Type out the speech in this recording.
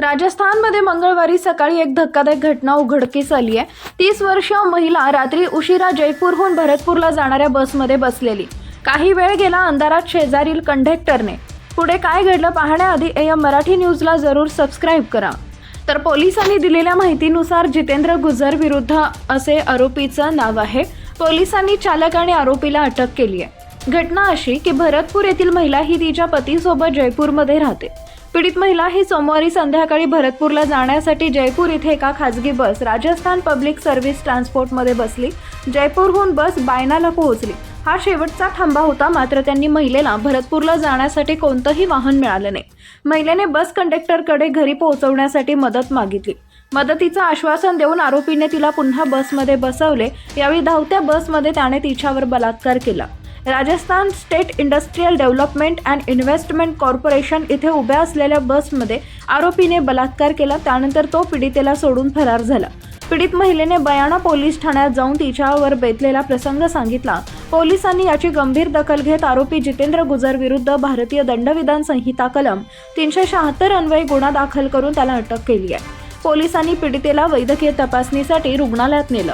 राजस्थानमध्ये मंगळवारी सकाळी एक धक्कादायक घटना उघडकीस आली आहे. तीस वर्षीय महिला रात्री उशिरा जयपूरहून भरतपूरला जाणाऱ्या बसमध्ये बसलेली. काही वेळ गेला अंधारात शेजारील कंडक्टरने. पुढे काय घडलं पाहण्याआधी एम मराठी न्यूजला जरूर सबस्क्राईब करा. तर पोलिसांनी दिलेल्या माहितीनुसार जितेंद्र गुजर विरुद्ध असे आरोपीचं नाव आहे. पोलिसांनी चालक आणि आरोपीला अटक केली आहे. घटना अशी की भरतपूर येथील महिला ही तिच्या पतीसोबत जयपूरमध्ये राहते. पीडित महिला ही सोमवारी संध्याकाळी भरतपूरला जाण्यासाठी जयपूर इथे एका खाजगी बस राजस्थान पब्लिक सर्व्हिस ट्रान्सपोर्टमध्ये बसली. जयपूरहून बस बायनाला पोहोचली. हा शेवटचा थांबा होता मात्र त्यांनी महिलेला भरतपूरला जाण्यासाठी कोणतंही वाहन मिळालं नाही. महिलेने बस कंडक्टरकडे घरी पोहोचवण्यासाठी मदत मागितली. मदतीचं आश्वासन देऊन आरोपीने तिला पुन्हा बसमध्ये बसवले. यावेळी धावत्या बसमध्ये त्याने तिच्यावर बलात्कार केला. Rajasthan state industrial development and investment corporation इथे उभ्या असलेल्या बसमध्ये आरोपीने बलात्कार केला. त्यानंतर तो पीडितेला सोडून फरार झाला. पीडित महिलेने बयाणा पोलीस ठाण्यात जाऊन तिच्यावर बेतलेला प्रसंग सांगितला. पोलिसांनी याची गंभीर दखल घेत आरोपी जितेंद्र गुजर विरुद्ध भारतीय दंडविधान संहिता कलम तीनशे शहात्तर अन्वये गुन्हा दाखल करून त्याला अटक केली आहे. पोलिसांनी पीडितेला वैद्यकीय तपासणीसाठी रुग्णालयात नेलं.